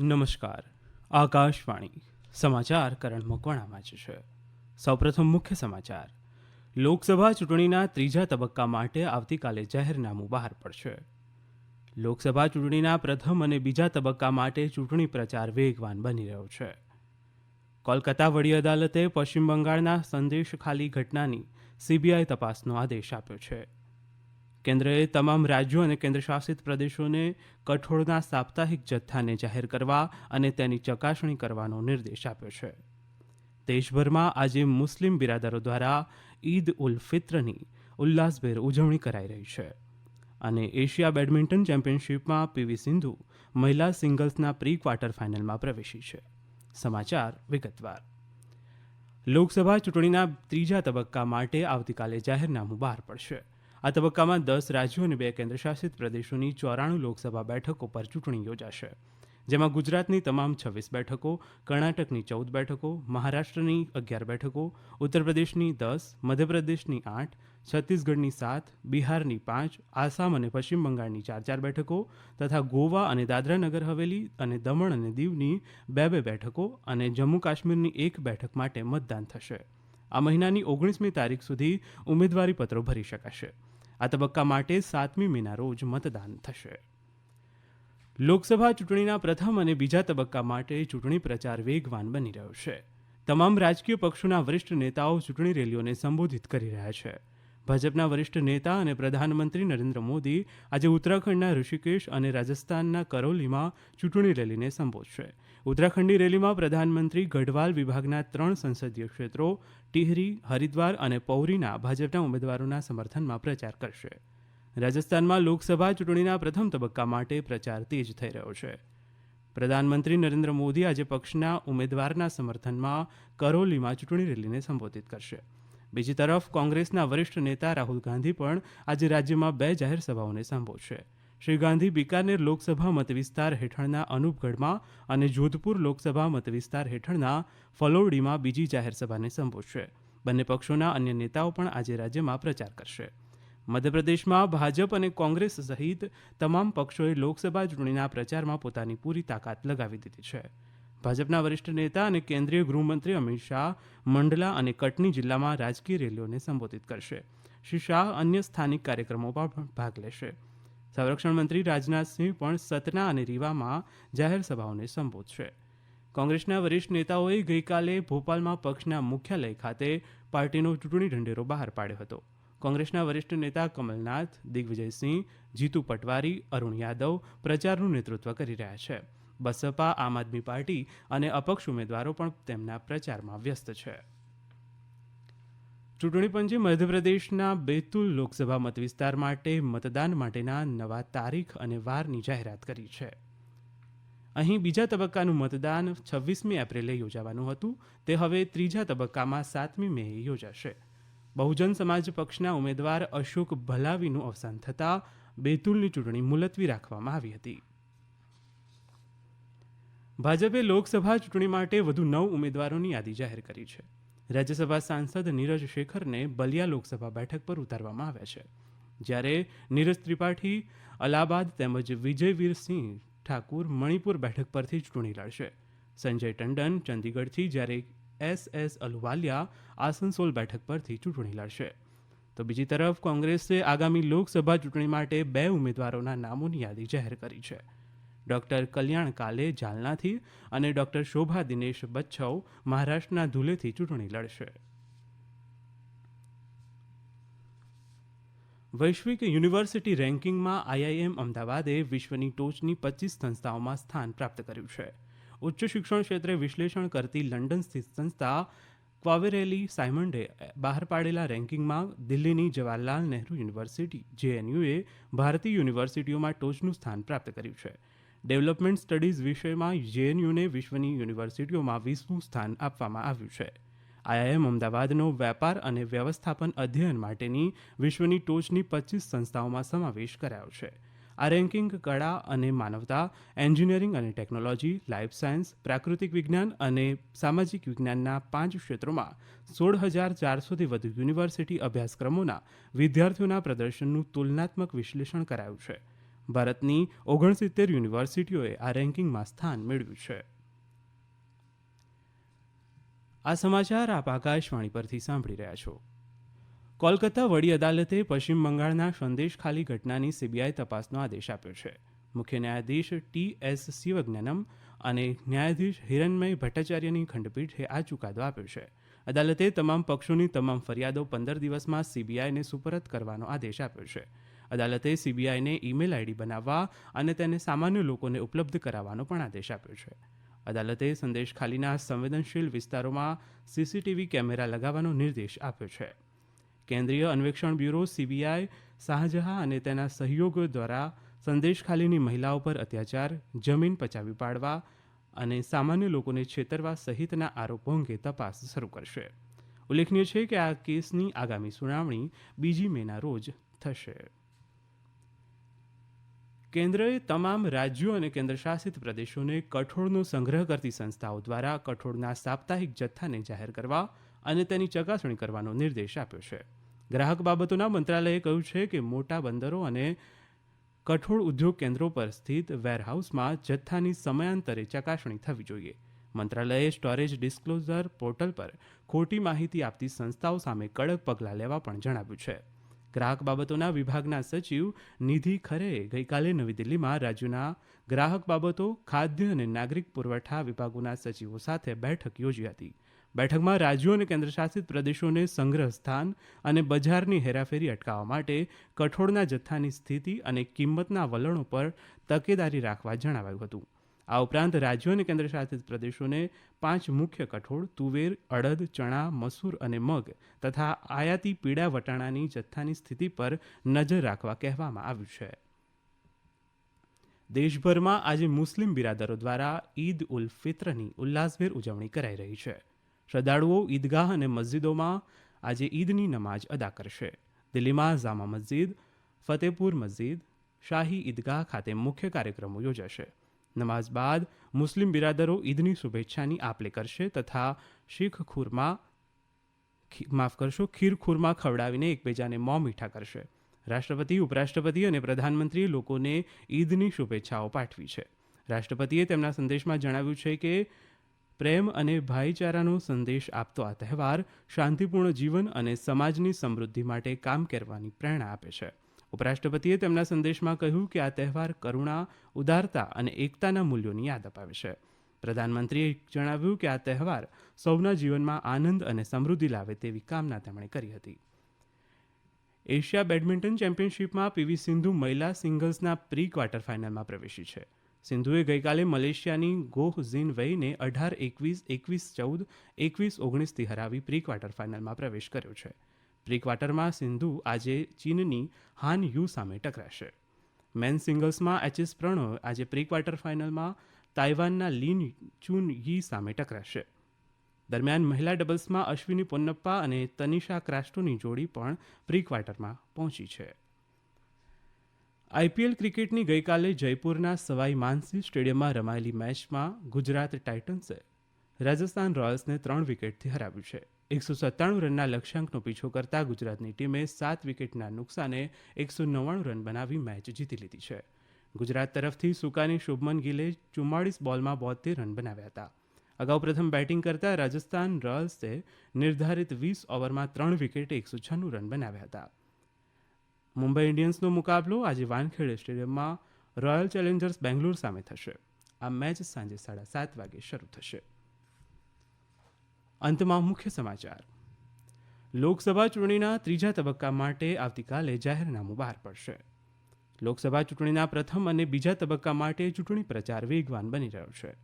નમસ્કાર. આકાશવાણી. સમાચાર કરણ મકવાણા વાંચે છે. સૌપ્રથમ મુખ્ય સમાચાર. લોકસભા ચૂંટણીના ત્રીજા તબક્કા માટે આવતીકાલે જાહેરનામું બહાર પડશે. લોકસભા ચૂંટણીના પ્રથમ અને બીજા તબક્કા માટે ચૂંટણી પ્રચાર વેગવાન બની રહ્યો છે. કોલકાતા વડી અદાલતે પશ્ચિમ બંગાળના સંદેશ ખાલી ઘટનાની સીબીઆઈ તપાસનો આદેશ આપ્યો છે. કેન્દ્રએ તમામ રાજ્યો અને કેન્દ્રશાસિત પ્રદેશોને કઠોળના સાપ્તાહિક જથ્થાને જાહેર કરવા અને તેની ચકાસણી કરવાનો નિર્દેશ આપ્યો છે. દેશભરમાં આજે મુસ્લિમ બિરાદરો દ્વારા ઈદ ઉલ ફિત્રની ઉલ્લાસભેર ઉજવણી કરાઈ રહી છે અને એશિયા બેડમિન્ટન ચેમ્પિયનશિપમાં પીવી સિંધુ મહિલા સિંગલ્સના પ્રી ક્વાર્ટર ફાઇનલમાં પ્રવેશી છે. સમાચાર વિગતવાર. લોકસભા ચૂંટણીના ત્રીજા તબક્કા માટે આવતીકાલે જાહેરનામું બહાર પડશે. આ તબક્કામાં દસ રાજ્યો અને બે કેન્દ્રશાસિત પ્રદેશોની ચોરાણું લોકસભા બેઠકો પર ચૂંટણી યોજાશે. જેમાં ગુજરાતની તમામ છવ્વીસ બેઠકો, કર્ણાટકની ચૌદ બેઠકો, મહારાષ્ટ્રની અગિયાર બેઠકો ઉત્તર પ્રદેશની દસ, મધ્યપ્રદેશની આઠ, છત્તીસગઢની સાત, બિહારની પાંચ, આસામ અને પશ્ચિમ બંગાળની ચાર ચાર બેઠકો તથા ગોવા અને દાદરા નગર હવેલી અને દમણ અને દીવની બે બે બેઠકો અને જમ્મુ કાશ્મીરની એક બેઠક માટે મતદાન થશે. આ મહિનાની ઓગણીસમી તારીખ સુધી ઉમેદવારીપત્રો ભરી શકાશે. આ તબક્કા માટે સાતમી મેના રોજ મતદાન થશે. લોકસભા ચૂંટણીના પ્રથમ અને બીજા તબક્કા માટે ચૂંટણી પ્રચાર વેગવાન બની રહ્યો છે. તમામ રાજકીય પક્ષોના વરિષ્ઠ નેતાઓ ચૂંટણી રેલીઓને સંબોધિત કરી રહ્યા છે. ભાજપના વરિષ્ઠ નેતા અને પ્રધાનમંત્રી નરેન્દ્ર મોદી આજે ઉત્તરાખંડના ઋષિકેશ અને રાજસ્થાનના કરોલીમાં ચૂંટણી રેલીને સંબોધશે. ઉત્તરાખંડની રેલીમાં પ્રધાનમંત્રી ગઢવાલ વિભાગના ત્રણ સંસદીય ક્ષેત્રો, ટિહરી, હરિદ્વાર અને પૌરીના ભાજપના ઉમેદવારોના સમર્થનમાં પ્રચાર કરશે. રાજસ્થાનમાં લોકસભા ચૂંટણીના પ્રથમ તબક્કા માટે પ્રચાર તેજ થઈ રહ્યો છે. પ્રધાનમંત્રી નરેન્દ્ર મોદી આજે પક્ષના ઉમેદવારના સમર્થનમાં કરોલીમાં ચૂંટણી રેલીને સંબોધિત કરશે. બીજી તરફ કોંગ્રેસના વરિષ્ઠ નેતા રાહુલ ગાંધી પણ આજે રાજ્યમાં બે જાહેર સભાઓને સંબોધશે. શ્રી ગાંધી બિકાનેર લોકસભા મતવિસ્તાર હેઠળના અનુપગઢમાં અને જોધપુર લોકસભા મતવિસ્તાર હેઠળના ફલોરડીમાં બીજી જાહેરસભાને સંબોધશે. બંને પક્ષોના અન્ય નેતાઓ પણ આજે રાજ્યમાં પ્રચાર કરશે. મધ્યપ્રદેશમાં ભાજપ અને કોંગ્રેસ સહિત તમામ પક્ષોએ લોકસભા ચૂંટણીના પ્રચારમાં પોતાની પૂરી તાકાત લગાવી દીધી છે. ભાજપના વરિષ્ઠ નેતા અને કેન્દ્રીય ગૃહમંત્રી અમિત શાહ મંડલા અને કટની જિલ્લામાં રાજકીય રેલીઓને સંબોધિત કરશે. શ્રી શાહ અન્ય સ્થાનિક કાર્યક્રમોમાં પણ ભાગ લેશે. સંરક્ષણ મંત્રી રાજનાથસિંહ પણ સતના અને રીવામાં જાહેર સભાઓને સંબોધશે. કોંગ્રેસના વરિષ્ઠ નેતાઓએ ગઈકાલે ભોપાલમાં પક્ષના મુખ્યાલય ખાતે પાર્ટીનો ચૂંટણી ઢંઢેરો બહાર પાડ્યો હતો. કોંગ્રેસના વરિષ્ઠ નેતા કમલનાથ, દિગ્વિજયસિંહ, જીતુ પટવારી, અરુણ યાદવ પ્રચારનું નેતૃત્વ કરી રહ્યા છે. બસપા, આમ આદમી પાર્ટી અને અપક્ષ ઉમેદવારો પણ તેમના પ્રચારમાં વ્યસ્ત છે. ચૂંટણી પંચે મધ્યપ્રદેશના બેતુલ લોકસભા મતવિસ્તાર માટે મતદાન માટેના નવા તારીખ અને વારની જાહેરાત કરી છે. અહીં બીજા તબક્કાનું મતદાન છવ્વીસમી એપ્રિલે યોજાવાનું હતું. તે હવે ત્રીજા તબક્કામાં સાતમી મે યોજાશે. બહુજન સમાજ પક્ષના ઉમેદવાર અશોક ભલાવીનું અવસાન થતાં બેતુલની ચૂંટણી મુલતવી રાખવામાં આવી હતી. ભાજપે લોકસભા ચૂંટણી માટે વધુ નવ ઉમેદવારોની યાદી જાહેર કરી છે. રાજ્યસભા સાંસદ નીરજ શેખરને બલિયા લોકસભા બેઠક પર ઉતારવામાં આવ્યા છે. જ્યારે નીરજ ત્રિપાઠી, અલાહાબાદ તેમજ વિજયવીરસિંહ ઠાકુર મણિપુર બેઠક પરથી ચૂંટણી લડશે. સંજય ટંડન ચંદીગઢથી જ્યારે એસ એસ અલુવાલિયા આસનસોલ બેઠક પરથી ચૂંટણી લડશે. તો બીજી તરફ કોંગ્રેસે આગામી લોકસભા ચૂંટણી માટે બે ઉમેદવારોના નામોની યાદી જાહેર કરી છે. ડોક્ટર કલ્યાણ કાલે જાલનાથી અને ડોક્ટર શોભા દિનેશ બચ્છવ મહારાષ્ટ્રના ધુલેથી ચૂંટણી લડશે. વૈશ્વિક યુનિવર્સિટી રેન્કિંગમાં આઈઆઈએમ અમદાવાદે વિશ્વની ટોચની પચીસ સંસ્થાઓમાં સ્થાન પ્રાપ્ત કર્યું છે. ઉચ્ચ શિક્ષણ ક્ષેત્રે વિશ્લેષણ કરતી લંડન સ્થિત સંસ્થા ક્વાવેરેલી સાયમન્ડે બહાર પાડેલા રેન્કિંગમાં દિલ્હીની જવાહરલાલ નહેરુ યુનિવર્સિટી, જેએનયુએ ભારતીય યુનિવર્સિટીઓમાં ટોચનું સ્થાન પ્રાપ્ત કર્યું છે. ડેવલપમેન્ટ સ્ટડીઝ વિષયમાં જેએનયુને વિશ્વની યુનિવર્સિટીઓમાં વીસમું સ્થાન આપવામાં આવ્યું છે. આઈઆઈએમ અમદાવાદનો વેપાર અને વ્યવસ્થાપન અધ્યયન માટેની વિશ્વની ટોચની પચીસ સંસ્થાઓમાં સમાવેશ કરાયો છે. આ રેન્કિંગ કળા અને માનવતા, એન્જિનિયરિંગ અને ટેકનોલોજી, લાઈફ સાયન્સ, પ્રાકૃતિક વિજ્ઞાન અને સામાજિક વિજ્ઞાનના પાંચ ક્ષેત્રોમાં સોળ હજાર ચારસોથી વધુ યુનિવર્સિટી અભ્યાસક્રમોના વિદ્યાર્થીઓના પ્રદર્શનનું તુલનાત્મક વિશ્લેષણ કરાયું છે. ભારતની ઓગણસિત્તેર યુનિવર્સિટીઓએ આ રેન્કિંગમાં સ્થાન મેળવ્યું છે. આ સમાચાર આપ આકાશવાણી પરથી સાંભળી રહ્યા છો. કોલકાતા વડી અદાલતે પશ્ચિમ બંગાળના સંદેશ ખાલી ઘટનાની સીબીઆઈ તપાસનો આદેશ આપ્યો છે. મુખ્ય ન્યાયાધીશ ટી એસ શિવજ્ઞાનમ અને ન્યાયાધીશ હિરણમય ભટ્ટાચાર્યની ખંડપીઠે આ ચુકાદો આપ્યો છે. અદાલતે તમામ પક્ષોની તમામ ફરિયાદો પંદર દિવસમાં સીબીઆઈને સુપરત કરવાનો આદેશ આપ્યો છે. અદાલતે સીબીઆઈને ઈમેલ આઈડી બનાવવા અને તેને સામાન્ય લોકોને ઉપલબ્ધ કરાવવાનો પણ આદેશ આપ્યો છે. અદાલતે સંદેશ ખાલીના સંવેદનશીલ વિસ્તારોમાં સીસીટીવી કેમેરા લગાવવાનો નિર્દેશ આપ્યો છે. કેન્દ્રીય અન્વેષણ બ્યુરો સીબીઆઈ, શાહજહાં અને તેના સહયોગો દ્વારા સંદેશ ખાલીની મહિલાઓ પર અત્યાચાર, જમીન પચાવી પાડવા અને સામાન્ય લોકોને છેતરવા સહિતના આરોપો અંગે તપાસ શરૂ કરશે. ઉલ્લેખનીય છે કે આ કેસની આગામી સુનાવણી બીજી મેના રોજ થશે. કેન્દ્રએ તમામ રાજ્યો અને કેન્દ્રશાસિત પ્રદેશોને કઠોળનો સંગ્રહ કરતી સંસ્થાઓ દ્વારા કઠોળના સાપ્તાહિક જથ્થાને જાહેર કરવા અને તેની ચકાસણી કરવાનો નિર્દેશ આપ્યો છે. ગ્રાહક બાબતોના મંત્રાલયે કહ્યું છે કે મોટા બંદરો અને કઠોળ ઉદ્યોગ કેન્દ્રો પર સ્થિત વેરહાઉસમાં જથ્થાની સમયાંતરે ચકાસણી થવી જોઈએ. મંત્રાલયે સ્ટોરેજ ડિસ્ક્લોઝર પોર્ટલ પર ખોટી માહિતી આપતી સંસ્થાઓ સામે કડક પગલાં લેવા પણ જણાવ્યું છે. ગ્રાહક બાબતોના વિભાગના સચિવ નિધિ ખરેએ ગઈકાલે નવી દિલ્હીમાં રાજ્યોના ગ્રાહક બાબતો, ખાદ્ય અને નાગરિક પુરવઠા વિભાગોના સચિવો સાથે બેઠક યોજી હતી. બેઠકમાં રાજ્યો અને કેન્દ્રશાસિત પ્રદેશોને સંગ્રહ સ્થાન અને બજારની હેરાફેરી અટકાવવા માટે કઠોળના જથ્થાની સ્થિતિ અને કિંમતના વલણો પર તકેદારી રાખવા જણાવાયું હતું. આ ઉપરાંત રાજ્યો અને કેન્દ્રશાસિત પ્રદેશોને પાંચ મુખ્ય કઠોળ, તુવેર, અડદ, ચણા, મસૂર અને મગ તથા આયાતી પીળા વટાણાની જથ્થાની સ્થિતિ પર નજર રાખવા કહેવામાં આવ્યું છે. દેશભરમાં આજે મુસ્લિમ બિરાદરો દ્વારા ઈદ ઉલ ફિત્રની ઉલ્લાસભેર ઉજવણી કરાઈ રહી છે. શ્રદ્ધાળુઓ ઈદગાહ અને મસ્જિદોમાં આજે ઈદની નમાજ અદા કરશે. દિલ્હીમાં જામા મસ્જિદ ફતેપુર મસ્જિદ, શાહી ઈદગાહ ખાતે મુખ્ય કાર્યક્રમો યોજાશે. નમાઝ બાદ મુસ્લિમ બિરાદરો ઈદની શુભેચ્છાની આપલે કરશે તથા શીખ ખુરમા માફ કરશો, ખીર ખુરમા ખવડાવીને એકબીજાને મોં મીઠા કરશે. રાષ્ટ્રપતિ, ઉપરાષ્ટ્રપતિ અને પ્રધાનમંત્રીએ લોકોને ઈદની શુભેચ્છાઓ પાઠવી છે. રાષ્ટ્રપતિએ તેમના સંદેશમાં જણાવ્યું છે કે, પ્રેમ અને ભાઈચારાનો સંદેશ આપતો આ તહેવાર શાંતિપૂર્ણ જીવન અને સમાજની સમૃદ્ધિ માટે કામ કરવાની પ્રેરણા આપે છે. ઉપરાષ્ટ્રપતિએ તેમના સંદેશમાં કહ્યું કે આ તહેવાર કરુણા, ઉદારતા અને એકતાના મૂલ્યોની યાદ અપાવે છે પ્રધાનમંત્રીએ જણાવ્યું કે આ તહેવાર સૌના જીવનમાં આનંદ અને સમૃદ્ધિ લાવે તેવી કામના તેમણે કરી હતી. એશિયા બેડમિન્ટન ચેમ્પિયનશિપમાં પીવી સિંધુ મહિલા સિંગલ્સના પ્રી ક્વાર્ટર ફાઇનલમાં પ્રવેશી છે. સિંધુએ ગઈકાલે મલેશિયાની ગોહ ઝીન વેઈને અઢાર, એકવીસ એકવીસ ચૌદ, એકવીસ, ઓગણીસથી હરાવી પ્રી ક્વાર્ટર ફાઇનલમાં પ્રવેશ કર્યો છે. પ્રી ક્વાર્ટરમાં સિંધુ આજે ચીનની હાન યુ સામે ટકરાશે. મેન સિંગલ્સમાં એચએસ પ્રણવ આજે પ્રી ક્વાર્ટર ફાઇનલમાં તાઇવાનના લીન ચુન યી સામે ટકરાશે. દરમિયાન મહિલા ડબલ્સમાં અશ્વિની પોન્નપ્પા અને તનિષા ક્રાસ્ટોની જોડી પણ પ્રી ક્વાર્ટરમાં પહોંચી છે. આઈપીએલ ક્રિકેટની ગઈકાલે જયપુરના સવાઈ માનસી સ્ટેડિયમમાં રમાયેલી મેચમાં ગુજરાત ટાઇટન્સે રાજસ્થાન રોયલ્સને ત્રણ વિકેટથી હરાવ્યું છે. એકસો સત્તાણું રનના લક્ષ્યાંકનો પીછો કરતા ગુજરાતની ટીમે સાત વિકેટના નુકસાને એકસો નવ્વાણું રન બનાવી મેચ જીતી લીધી છે. ગુજરાત તરફથી સુકાની શુભમન ગિલે ચુમ્માળીસ બોલમાં બોતેર રન બનાવ્યા હતા. અગાઉ પ્રથમ બેટિંગ કરતા રાજસ્થાન રોયલ્સે નિર્ધારિત વીસ ઓવરમાં ત્રણ વિકેટે એકસો છન્નું રન બનાવ્યા હતા. મુંબઈ ઇન્ડિયન્સનો મુકાબલો આજે વાનખેડે સ્ટેડિયમમાં રોયલ ચેલેન્જર્સ બેંગ્લોર સામે થશે. આ મેચ સાંજે સાડા સાત વાગે શરૂ થશે. અંતમાં મુખ્ય સમાચાર. લોકસભા ચૂંટણીના ત્રીજા તબક્કા માટે આવતીકાલે જાહેરનામું બહાર પડશે. લોકસભા ચૂંટણીના પ્રથમ અને બીજા તબક્કા માટે ચૂંટણી પ્રચાર વેગવાન બની રહ્યો છે.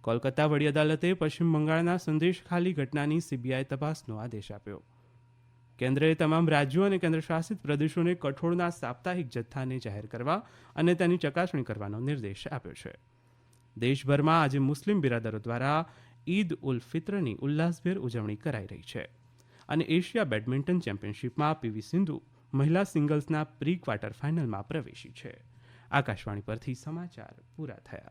કોલકાતા વડી અદાલતે પશ્ચિમ બંગાળના સંદેશ ખાલી ઘટનાની સીબીઆઈ તપાસનો આદેશ આપ્યો. કેન્દ્રએ તમામ રાજ્યો અને કેન્દ્રશાસિત પ્રદેશોને કઠોળના સાપ્તાહિક જથ્થાને જાહેર કરવા અને તેની ચકાસણી કરવાનો નિર્દેશ આપ્યો છે. દેશભરમાં આજે મુસ્લિમ બિરાદરો દ્વારા ઈદ ઉલ ફિત્રની ઉલ્લાસભેર ઉજવણી કરાઈ રહી છે. અને એશિયા બેડમિન્ટન ચેમ્પિયનશિપમાં પીવી સિંધુ મહિલા સિંગલ્સના પ્રી ક્વાર્ટર ફાઇનલમાં પ્રવેશી છે. આકાશવાણી પરથી સમાચાર પૂરા થયા.